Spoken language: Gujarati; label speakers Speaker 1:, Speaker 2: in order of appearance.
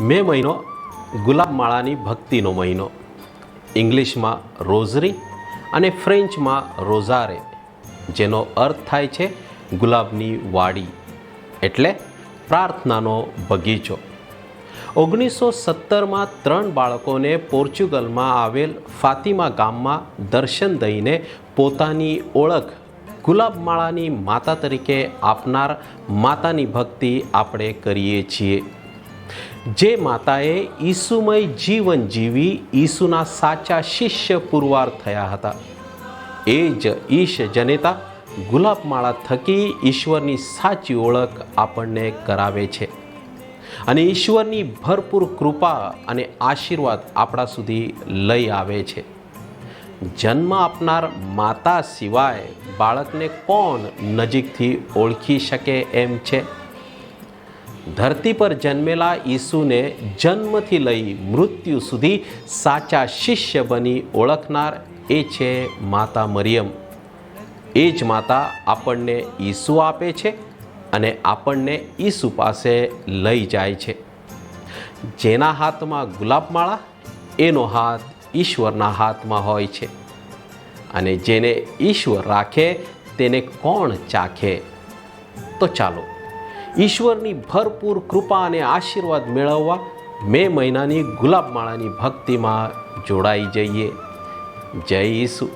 Speaker 1: મે મહિનો ગુલાબમાળાની ભક્તિનો મહિનો. ઇંગ્લિશમાં રોઝરી અને ફ્રેન્ચમાં રોઝારે, જેનો અર્થ થાય છે ગુલાબની વાડી, એટલે પ્રાર્થનાનો બગીચો. ઓગણીસો સત્તરમાં ત્રણ બાળકોને પોર્ચુગલમાં આવેલ ફાતિમા ગામમાં દર્શન દઈને પોતાની ઓળખ ગુલાબમાળાની માતા તરીકે આપનાર માતાની ભક્તિ આપણે કરીએ છીએ. જે માતાએ ઈસુમય જીવન જીવી ઈસુના સાચા શિષ્ય પુરવાર થયા હતા. એ જ ઈશ જનેતા ગુલાબમાળા થકી ઈશ્વરની સાચી ઓળખ આપણને કરાવે છે. અને ઈશ્વરની ભરપૂર કૃપા અને આશીર્વાદ આપણા સુધી લઈ આવે છે. જન્મ આપનાર માતા સિવાય બાળકને કોણ નજીકથી ઓળખી શકે એમ છે? ધરતી પર જન્મેલા ઈસુને જન્મથી લઈ મૃત્યુ સુધી સાચા શિષ્ય બની ઓળખનાર એ છે માતા મરિયમ. એ જ માતા આપણને ઈસુ આપે છે અને આપણને ઈસુ પાસે લઈ જાય છે. જેના હાથમાં ગુલાબમાળા એનો હાથ ઈશ્વરના હાથમાં હોય છે. અને જેને ઈશ્વર રાખે, તેને કોણ ચાખે? તો ચાલો ઈશ્વરની ભરપૂર કૃપા અને આશીર્વાદ મેળવવા મે મહિનાની ગુલાબમાળાની ભક્તિમાં જોડાઈ જઈએ. જય ઈસુ.